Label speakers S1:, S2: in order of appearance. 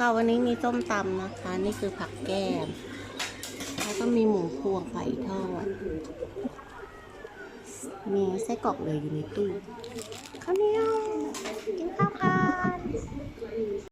S1: ค่ะ วันนี้มีส้มตำนะคะ นี่คือผักแก้ม แล้วก็มีหมูพวงไก่ทอด มีไส้กรอกเลยอยู่ในตู้ข้าวเหนียวกินข้าวกัน